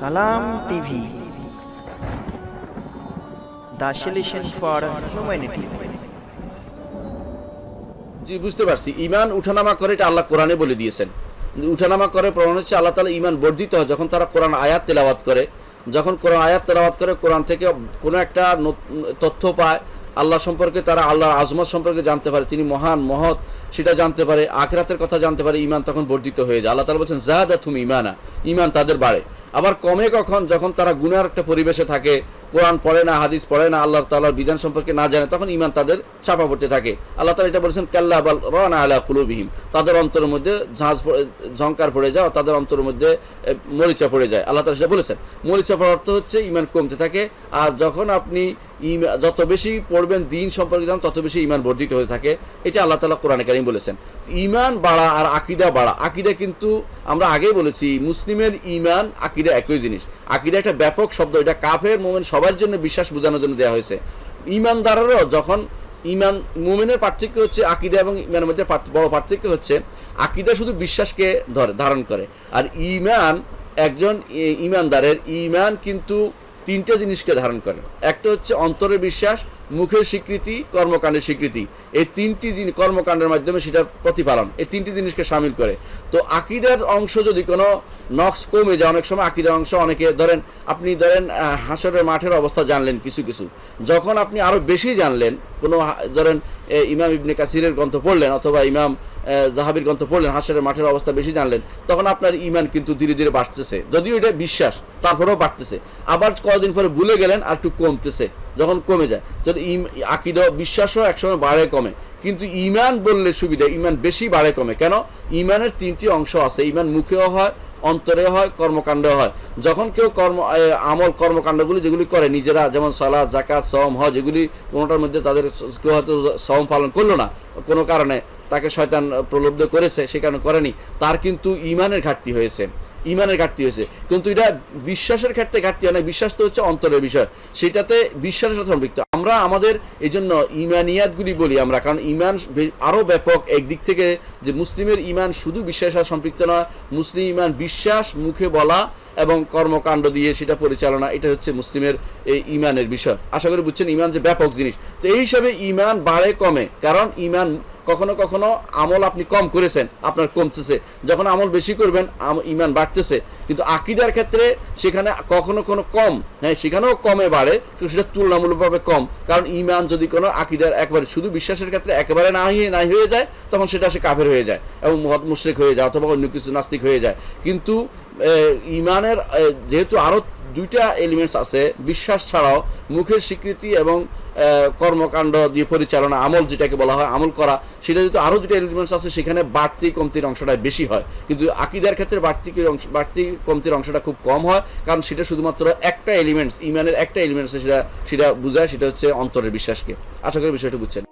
সালাম TV. The for humanity. জি, বুঝতে পারছি। ইমান উঠানামা করে এটা আল্লাহ কোরআনে বলে দিয়েছেন। উঠানামা করে প্রমাণ হচ্ছে আল্লাহ তালা ইমান বর্ধিত হয়। যখন তারা কোরআন আয়াত তেলাওয়াত করে, যখন কোরআন আয়াত তেলাওয়াত করে, কোরআন থেকে কোনো একটা তথ্য পায়, আল্লাহ সম্পর্কে তারা আল্লাহর আজমত সম্পর্কে জানতে পারে। তিনি মহান, মহৎ, সেটা জানতে পারে, আখরাতের কথা জানতে পারে ইমান তখন বর্ধিত হয়ে যায়। আল্লাহ তালা বলছেন জাহাদা তুমি ইমানা ইমান তাদের বাড়ে। আবার কমে কখন যখন তারা গুনার একটা পরিবেশে থাকে কোরআন পড়ে না, হাদিস পড়ে না, আল্লাহ তাআলার বিধান সম্পর্কে না জানে, তখন ইমান তাদের চাপা পড়তে থাকে। আল্লাহ তাআলা এটা বলেছেন, কাল্লা বাল রানা আলা কুলুবিহিম। তাদের অন্তরের মধ্যে ঝাঁজ ঝঙ্কার পড়ে যায় তাদের অন্তরের মধ্যে মরিচা পড়ে যায়। আল্লাহ তাআলা সেটা বলেছেন। মরিচা পড়ার অর্থ হচ্ছে ইমান কমতে থাকে, আর যখন আপনি যত বেশি পড়বেন দিন সম্পর্কে জানেন তত বেশি ইমান বর্ধিত হয়ে থাকে। এটা আল্লাহ তালা কোরআনে কারিম বলেছেন। ইমান বাড়া আর আকিদা বাড়া। আকিদা কিন্তু আমরা আগেই বলেছি, মুসলিমের ইমান আকিদা একই জিনিস। আকিদা একটা ব্যাপক শব্দ, এটা কাফের, মোমেন সবার জন্য বিশ্বাস বোঝানোর জন্য দেওয়া হয়েছে। ইমানদারেরও যখন ইমান, মোমেনের পার্থক্য হচ্ছে আকিদা এবং ইমানের মধ্যে বড় পার্থক্য হচ্ছে আকিদা শুধু বিশ্বাসকে ধরে, ধারণ করে। আর ইমান একজন ইমানদারের, ইমান কিন্তু তিনটে জিনিসকে ধারণ করে। একটা হচ্ছে অন্তরের বিশ্বাস, মুখের স্বীকৃতি, কর্মকাণ্ডের স্বীকৃতি। এই তিনটি জিনিস, কর্মকাণ্ডের মাধ্যমে সেটার প্রতিপালন এই তিনটি জিনিসকে সামিল করে। তো আকিদার অংশ যদি কোনো নক্স কমে যায়। অনেক সময় আকিদার অংশ অনেকে ধরেন, আপনি ধরেন হাসরের মাঠের অবস্থা জানলেন কিছু কিছু। যখন আপনি আরও বেশি জানলেন, কোনো ধরেন ইমাম ইবনে কাসিরের গ্রন্থ পড়লেন অথবা ইমাম জাহাবির গ্রন্থ পড়লেন, হাসরের মাঠের অবস্থা বেশি জানলেন, তখন আপনার ইমান কিন্তু ধীরে ধীরে বাড়তেছে। যদিও এটা বিশ্বাস, তারপরেও বাড়তেছে। আবার কয়েকদিন পরে ভুলে গেলেন, আর একটু কমতেছে, যখন কমে যায়। তো আকিদা বিশ্বাসও একসময় বাড়ে কমে। কিন্তু ইমান বললে সুবিধা ইমান বেশি বাড়ে কমে। কেন? ইমানের তিনটি অংশ আছে। ইমান মুখেও হয় অন্তরে হয়, কর্মকাণ্ড হয়। যখন কেউ কর্ম আমল, কর্মকাণ্ডগুলি যেগুলি করে, নিজেরা যেমন সালাদ জাকাত সম হয় যেগুলি কোনোটার মধ্যে তাদের কেউ হয়তো সম পালন করল না। কোনো কারণে তাকে শয়তান প্রলব্ধ করেছে, সে কারণে করেনি। তার কিন্তু ইমানের ঘাটতি হয়েছে। ইমানের ঘাটতি হয়েছে। কিন্তু এটা বিশ্বাসের ক্ষেত্রে ঘাটতি হয় না। বিশ্বাস তো হচ্ছে অন্তরের বিষয়। সেটাতে বিশ্বাসের সাথে সম্পৃক্ত। আমরা আমাদের এই জন্য ইমানিয়াতগুলি বলি আমরা, কারণ ইমান আরও ব্যাপক। একদিক থেকে যে মুসলিমের ইমান শুধু বিশ্বাস আর সম্পৃক্ত নয়, মুসলিম ইমান বিশ্বাস, মুখে বলা এবং কর্মকাণ্ড দিয়ে সেটা পরিচালনা এটা হচ্ছে মুসলিমের এই ইমানের বিষয়। আশা করি বুঝছেন ইমান যে ব্যাপক জিনিস। তো এই হিসাবে ইমান বাড়ে কমে কারণ ইমান কখনো কখনো আমল আপনি কম করেছেন আপনার কমতেছে। যখন আমল বেশি করবেন ইমান বাড়তেছে। কিন্তু আকিদার ক্ষেত্রে সেখানে কখনো কোনো কম হ্যাঁ সেখানেও কমে বাড়ে কিন্তু সেটা তুলনামূলকভাবে কম। কারণ ইমান যদি কোনো আকিদার একবারে শুধু বিশ্বাসের ক্ষেত্রে একেবারে না হয়ে নাই হয়ে যায় তখন সেটা সে কাফের হয়ে যায় এবং মহৎ মুশ্রিক হয়ে যায় অথবা অন্য কিছু নাস্তিক হয়ে যায়। কিন্তু এ, ইমানের যেহেতু আরও দুইটা এলিমেন্টস আছে, বিশ্বাস ছাড়াও মুখের স্বীকৃতি এবং কর্মকাণ্ড দিয়ে পরিচালনা, আমল যেটাকে বলা হয়, আমল করা, সেটা যেহেতু আরও দুটো এলিমেন্টস আছে, সেখানে বাড়তি কমতির অংশটা বেশি হয়। কিন্তু আকিদার ক্ষেত্রে বাড়তি অংশ, বাড়তি কমতির অংশটা খুব কম হয়, কারণ সেটা শুধুমাত্র একটা এলিমেন্টস ইমানের একটা এলিমেন্টস সেটা সেটা বোঝায়, সেটা হচ্ছে অন্তরের বিশ্বাসকে। আশা করি বিষয়টা বুঝছেন।